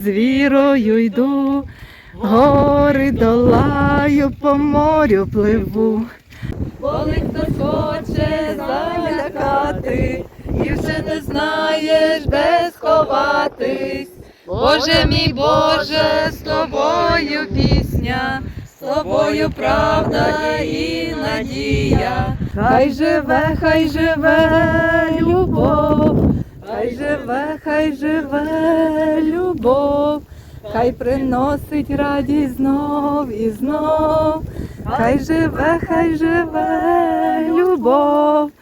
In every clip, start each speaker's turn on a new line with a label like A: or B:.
A: З вірою йду, гори долаю, по морю пливу. Коли хтось хоче залякати, і вже не знаєш, де сховатись. Боже мій Боже, з тобою пісня, з тобою правда і надія. Хай живе, хай живе любов, хай живе, хай живе любов, хай приносить радість знов і знов, хай живе, хай живе любов.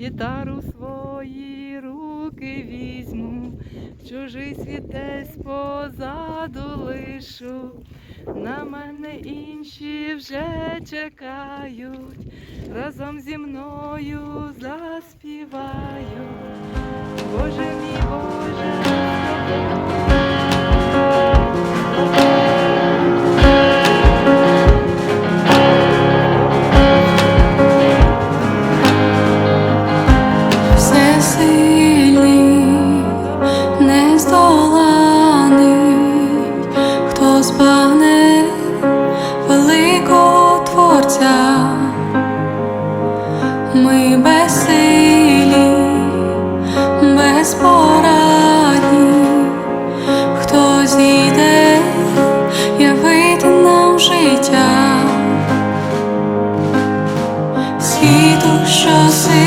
A: Гітару свої руки візьму, чужий світ десь позаду лишу. На мене інші вже чекають, разом зі мною заспівають. Боже.
B: 一度熟悉。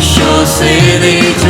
B: що сидить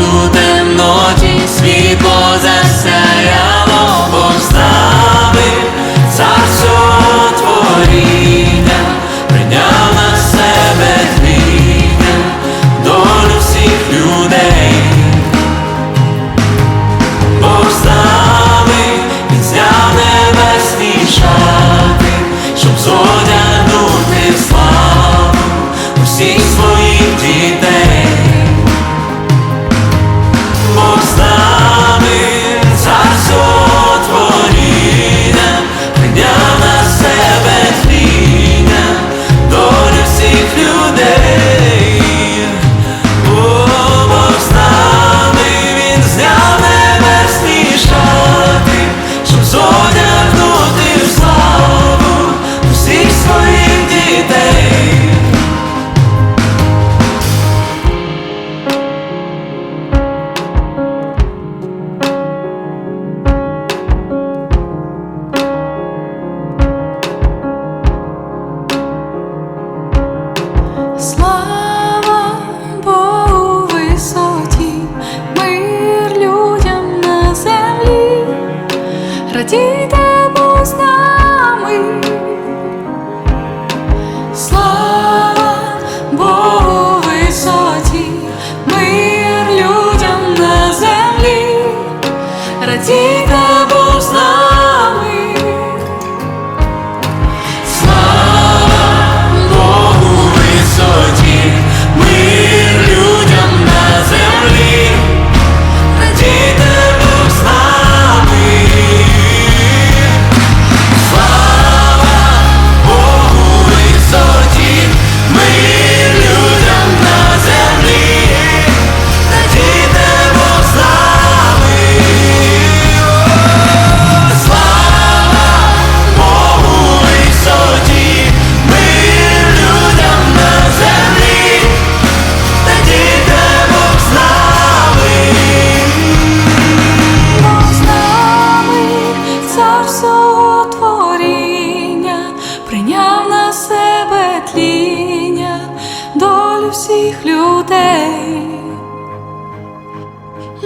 B: Усіх людей.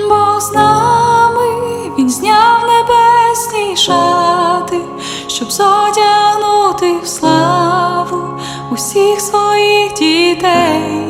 B: бо з нами, він зняв небесні шати, щоб зодягнути в славу усіх своїх дітей.